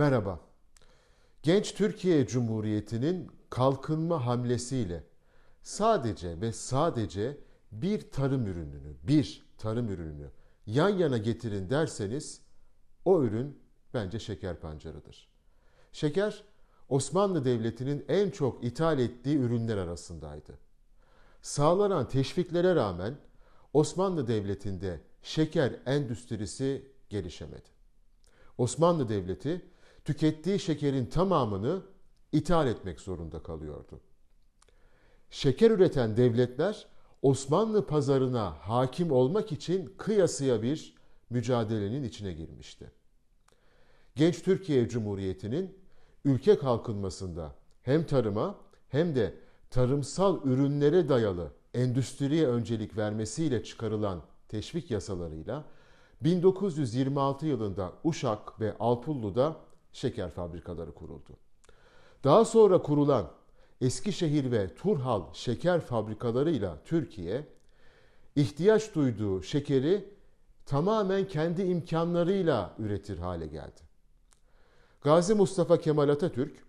Merhaba. Genç Türkiye Cumhuriyeti'nin kalkınma hamlesiyle sadece ve sadece bir tarım ürününü, bir tarım ürününü yan yana getirin derseniz o ürün bence şeker pancarıdır. Şeker Osmanlı Devleti'nin en çok ithal ettiği ürünler arasındaydı. Sağlanan teşviklere rağmen Osmanlı Devleti'nde şeker endüstrisi gelişemedi. Osmanlı Devleti tükettiği şekerin tamamını ithal etmek zorunda kalıyordu. Şeker üreten devletler Osmanlı pazarına hakim olmak için kıyasıya bir mücadelenin içine girmişti. Genç Türkiye Cumhuriyeti'nin ülke kalkınmasında hem tarıma hem de tarımsal ürünlere dayalı endüstriye öncelik vermesiyle çıkarılan teşvik yasalarıyla 1926 yılında Uşak ve Alpullu'da şeker fabrikaları kuruldu. Daha sonra kurulan Eskişehir ve Turhal şeker fabrikalarıyla Türkiye ihtiyaç duyduğu şekeri tamamen kendi imkanlarıyla üretir hale geldi. Gazi Mustafa Kemal Atatürk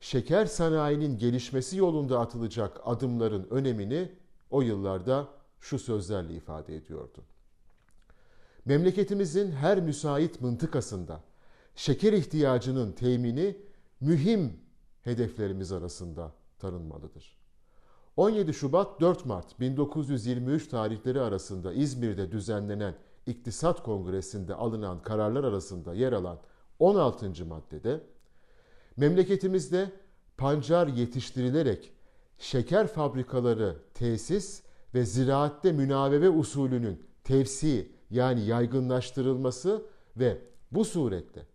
şeker sanayinin gelişmesi yolunda atılacak adımların önemini o yıllarda şu sözlerle ifade ediyordu. Memleketimizin her müsait mıntıkasında şeker ihtiyacının temini mühim hedeflerimiz arasında tanınmalıdır. 17 Şubat 4 Mart 1923 tarihleri arasında İzmir'de düzenlenen İktisat Kongresi'nde alınan kararlar arasında yer alan 16. maddede memleketimizde pancar yetiştirilerek şeker fabrikaları tesis ve ziraatte münaveve usulünün tevsi yani yaygınlaştırılması ve bu surette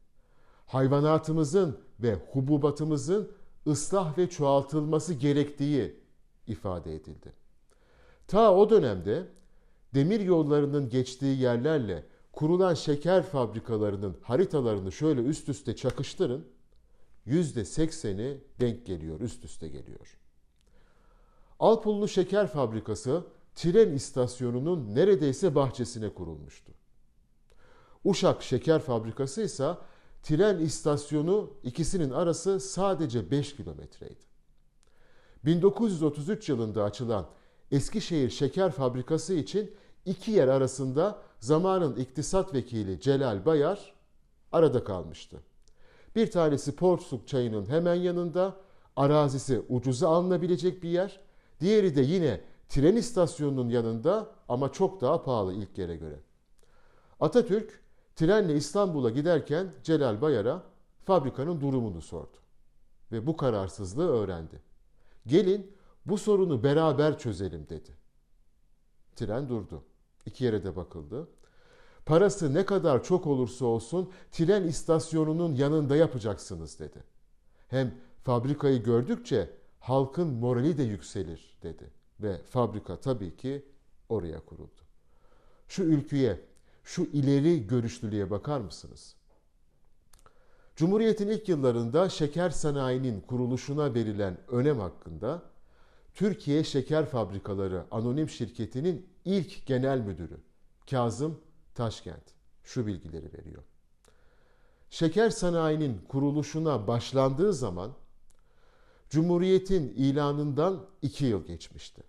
hayvanatımızın ve hububatımızın ıslah ve çoğaltılması gerektiği ifade edildi. Ta o dönemde demir yollarının geçtiği yerlerle kurulan şeker fabrikalarının haritalarını şöyle üst üste çakıştırın. Yüzde sekseni denk geliyor, üst üste geliyor. Alpullu Şeker Fabrikası tren istasyonunun neredeyse bahçesine kurulmuştu. Uşak Şeker Fabrikası ise tren istasyonu ikisinin arası sadece 5 kilometreydi. 1933 yılında açılan Eskişehir Şeker Fabrikası için iki yer arasında zamanın iktisat vekili Celal Bayar arada kalmıştı. Bir tanesi Porsuk çayının hemen yanında, arazisi ucuza alınabilecek bir yer. Diğeri de yine tren istasyonunun yanında ama çok daha pahalı ilk yere göre. Atatürk trenle İstanbul'a giderken Celal Bayar'a fabrikanın durumunu sordu. Ve bu kararsızlığı öğrendi. Gelin bu sorunu beraber çözelim dedi. Tren durdu. İki yere de bakıldı. Parası ne kadar çok olursa olsun tren istasyonunun yanında yapacaksınız dedi. Hem fabrikayı gördükçe halkın morali de yükselir dedi. Ve fabrika tabii ki oraya kuruldu. Şu ülküye, şu ileri görüşlülüğe bakar mısınız? Cumhuriyet'in ilk yıllarında şeker sanayinin kuruluşuna verilen önem hakkında Türkiye Şeker Fabrikaları Anonim Şirketi'nin ilk genel müdürü Kazım Taşkent şu bilgileri veriyor. Şeker sanayinin kuruluşuna başlandığı zaman Cumhuriyet'in ilanından iki yıl geçmişti.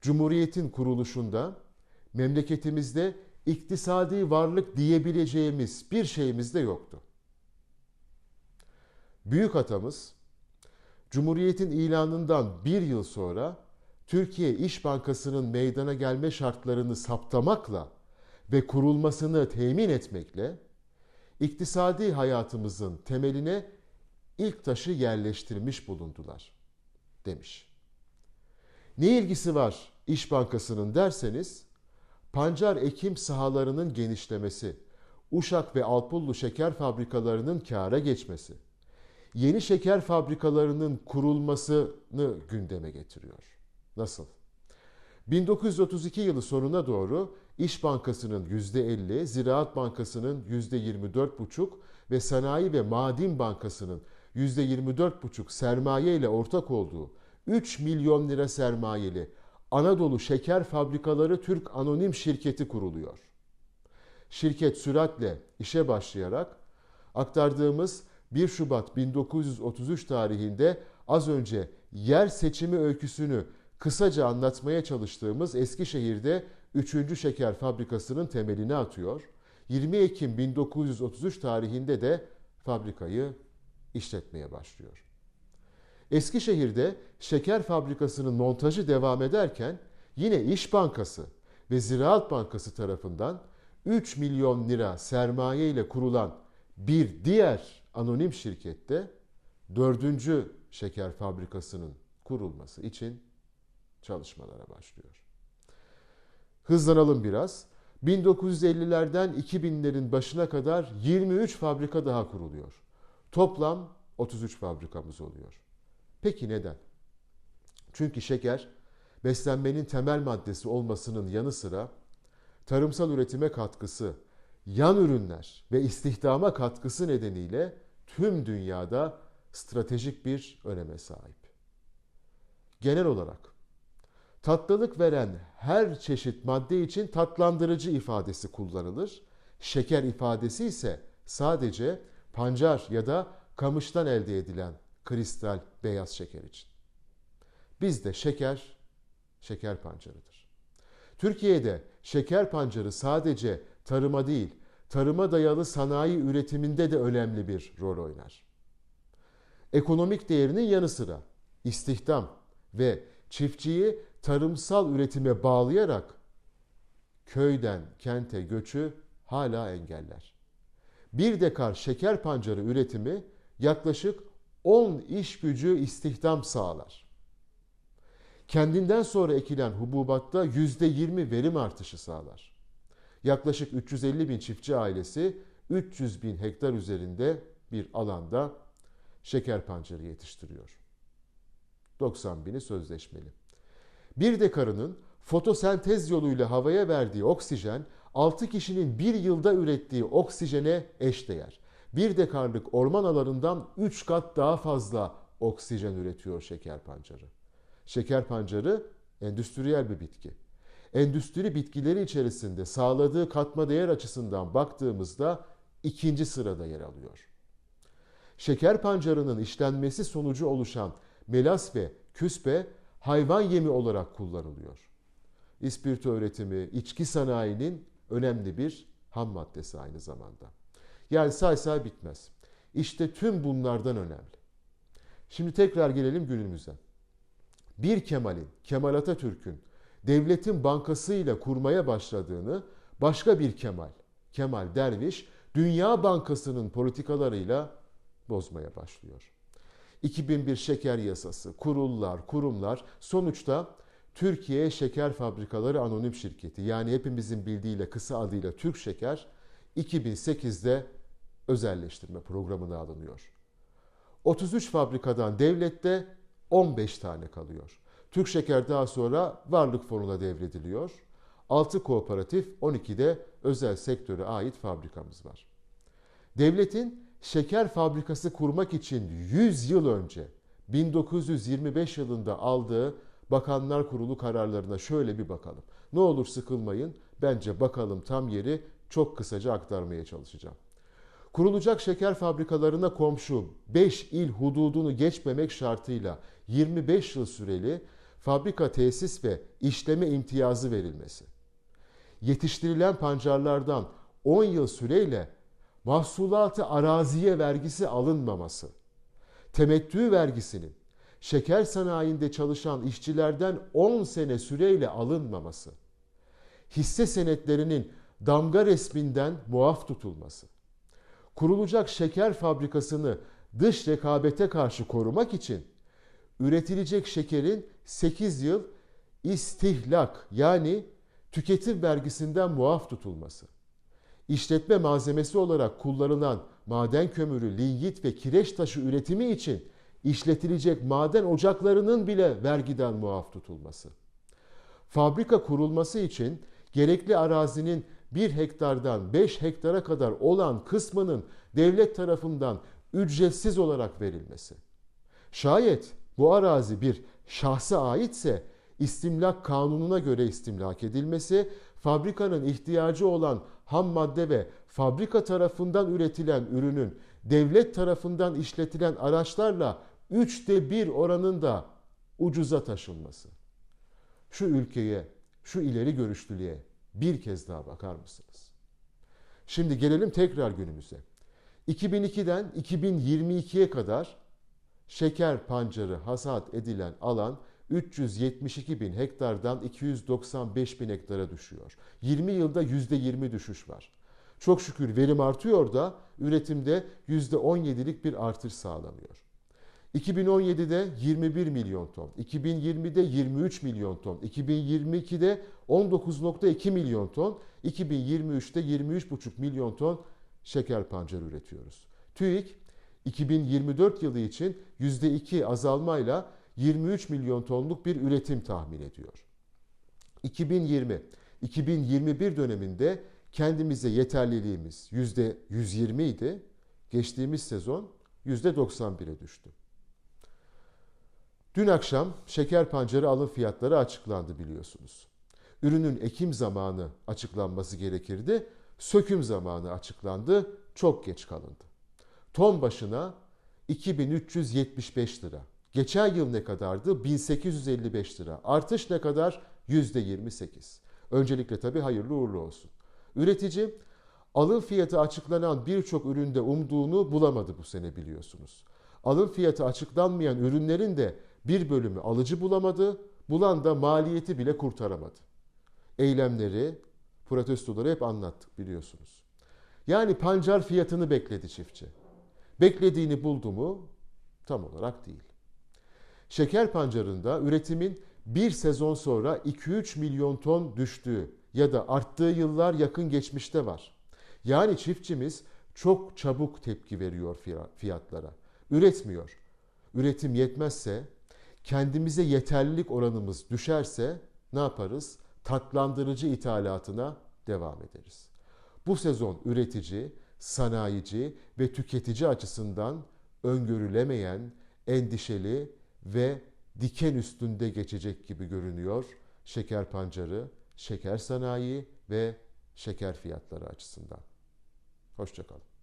Cumhuriyet'in kuruluşunda memleketimizde iktisadi varlık diyebileceğimiz bir şeyimiz de yoktu. Büyük atamız Cumhuriyet'in ilanından bir yıl sonra Türkiye İş Bankası'nın meydana gelme şartlarını saptamakla ve kurulmasını temin etmekle iktisadi hayatımızın temeline ilk taşı yerleştirmiş bulundular demiş. Ne ilgisi var İş Bankası'nın derseniz pancar ekim sahalarının genişlemesi, Uşak ve Alpullu şeker fabrikalarının kâra geçmesi, yeni şeker fabrikalarının kurulmasını gündeme getiriyor. Nasıl? 1932 yılı sonuna doğru İş Bankası'nın %50, Ziraat Bankası'nın %24,5 ve Sanayi ve Maden Bankası'nın %24,5 sermaye ile ortak olduğu 3 milyon lira sermayeli Anadolu Şeker Fabrikaları Türk Anonim Şirketi kuruluyor. Şirket süratle işe başlayarak aktardığımız 1 Şubat 1933 tarihinde az önce yer seçimi öyküsünü kısaca anlatmaya çalıştığımız Eskişehir'de 3. şeker fabrikasının temelini atıyor. 20 Ekim 1933 tarihinde de fabrikayı işletmeye başlıyor. Eskişehir'de şeker fabrikasının montajı devam ederken yine İş Bankası ve Ziraat Bankası tarafından 3 milyon lira sermaye ile kurulan bir diğer anonim şirkette dördüncü şeker fabrikasının kurulması için çalışmalara başlıyor. Hızlanalım biraz. 1950'lerden 2000'lerin başına kadar 23 fabrika daha kuruluyor. Toplam 33 fabrikamız oluyor. Peki neden? Çünkü şeker beslenmenin temel maddesi olmasının yanı sıra tarımsal üretime katkısı, yan ürünler ve istihdama katkısı nedeniyle tüm dünyada stratejik bir öneme sahip. Genel olarak tatlılık veren her çeşit madde için tatlandırıcı ifadesi kullanılır. Şeker ifadesi ise sadece pancar ya da kamıştan elde edilen kristal beyaz şeker için. Bizde şeker, şeker pancarıdır. Türkiye'de şeker pancarı sadece tarıma değil, tarıma dayalı sanayi üretiminde de önemli bir rol oynar. Ekonomik değerinin yanı sıra istihdam ve çiftçiyi tarımsal üretime bağlayarak köyden kente göçü hala engeller. Bir dekar şeker pancarı üretimi yaklaşık 10 iş gücü istihdam sağlar. Kendinden sonra ekilen hububatta %20 verim artışı sağlar. Yaklaşık 350 bin çiftçi ailesi 300 bin hektar üzerinde bir alanda şeker pancarı yetiştiriyor. 90 bini sözleşmeli. Bir dekarının fotosentez yoluyla havaya verdiği oksijen 6 kişinin bir yılda ürettiği oksijene eşdeğer. Bir dekarlık orman alanından 3 kat daha fazla oksijen üretiyor şeker pancarı. Şeker pancarı endüstriyel bir bitki. Endüstri bitkileri içerisinde sağladığı katma değer açısından baktığımızda ikinci sırada yer alıyor. Şeker pancarının işlenmesi sonucu oluşan melas ve küspe hayvan yemi olarak kullanılıyor. İspirto üretimi, içki sanayinin önemli bir ham maddesi aynı zamanda. Yani say say bitmez. İşte tüm bunlardan önemli. Şimdi tekrar gelelim günümüze. Bir Kemal'in, Kemal Atatürk'ün devletin bankasıyla kurmaya başladığını başka bir Kemal, Kemal Derviş, Dünya Bankası'nın politikalarıyla bozmaya başlıyor. 2001 şeker yasası, kurullar, kurumlar sonuçta Türkiye Şeker Fabrikaları Anonim Şirketi yani hepimizin bildiğiyle kısa adıyla Türk Şeker 2008'de özelleştirme programına alınıyor. 33 fabrikadan devlette 15 tane kalıyor. Türk Şeker daha sonra Varlık Fonu'na devrediliyor. 6 kooperatif, 12'de özel sektöre ait fabrikamız var. Devletin şeker fabrikası kurmak için 100 yıl önce 1925 yılında aldığı Bakanlar Kurulu kararlarına şöyle bir bakalım. Ne olur sıkılmayın. Bence bakalım tam yeri çok kısaca aktarmaya çalışacağım. Kurulacak şeker fabrikalarına komşu 5 il hududunu geçmemek şartıyla 25 yıl süreli fabrika tesis ve işleme imtiyazı verilmesi. Yetiştirilen pancarlardan 10 yıl süreyle mahsulatı araziye vergisi alınmaması, temettü vergisinin şeker sanayinde çalışan işçilerden 10 sene süreyle alınmaması, hisse senetlerinin damga resminden muaf tutulması, kurulacak şeker fabrikasını dış rekabete karşı korumak için üretilecek şekerin 8 yıl istihlak yani tüketim vergisinden muaf tutulması, işletme malzemesi olarak kullanılan maden kömürü, linyit ve kireç taşı üretimi için işletilecek maden ocaklarının bile vergiden muaf tutulması. Fabrika kurulması için gerekli arazinin 1 hektardan 5 hektara kadar olan kısmının devlet tarafından ücretsiz olarak verilmesi. Şayet bu arazi bir şahsa aitse istimlak kanununa göre istimlak edilmesi, fabrikanın ihtiyacı olan ham madde ve fabrika tarafından üretilen ürünün devlet tarafından işletilen araçlarla üçte bir oranında ucuza taşınması. Şu ülkeye, şu ileri görüşlülüğe bir kez daha bakar mısınız? Şimdi gelelim tekrar günümüze. 2002'den 2022'ye kadar şeker pancarı hasat edilen alan 372 bin hektardan 295 bin hektara düşüyor. 20 yılda %20 düşüş var. Çok şükür verim artıyor da üretimde %17'lik bir artış sağlanıyor. 2017'de 21 milyon ton, 2020'de 23 milyon ton, 2022'de 19.2 milyon ton, 2023'te 23,5 milyon ton şeker pancarı üretiyoruz. TÜİK 2024 yılı için %2 azalmayla 23 milyon tonluk bir üretim tahmin ediyor. 2020-2021 döneminde kendimize yeterliliğimiz %120 idi. Geçtiğimiz sezon %91'e düştü. Dün akşam şeker pancarı alım fiyatları açıklandı biliyorsunuz. Ürünün ekim zamanı açıklanması gerekirdi. Söküm zamanı açıklandı. Çok geç kalındı. Ton başına 2375 lira. Geçen yıl ne kadardı? 1855 lira. Artış ne kadar? %28. Öncelikle tabii hayırlı uğurlu olsun. Üretici alım fiyatı açıklanan birçok üründe umduğunu bulamadı bu sene biliyorsunuz. Alım fiyatı açıklanmayan ürünlerin de bir bölümü alıcı bulamadı, bulan da maliyeti bile kurtaramadı. Eylemleri, protestoları hep anlattık biliyorsunuz. Yani pancar fiyatını bekledi çiftçi. Beklediğini buldu mu? Tam olarak değil. Şeker pancarında üretimin bir sezon sonra 2-3 milyon ton düştüğü ya da arttığı yıllar yakın geçmişte var. Yani çiftçimiz çok çabuk tepki veriyor fiyatlara. Üretmiyor. Üretim yetmezse, kendimize yeterlilik oranımız düşerse ne yaparız? Tatlandırıcı ithalatına devam ederiz. Bu sezon üretici, sanayici ve tüketici açısından öngörülemeyen, endişeli ve diken üstünde geçecek gibi görünüyor şeker pancarı, şeker sanayi ve şeker fiyatları açısından. Hoşçakalın.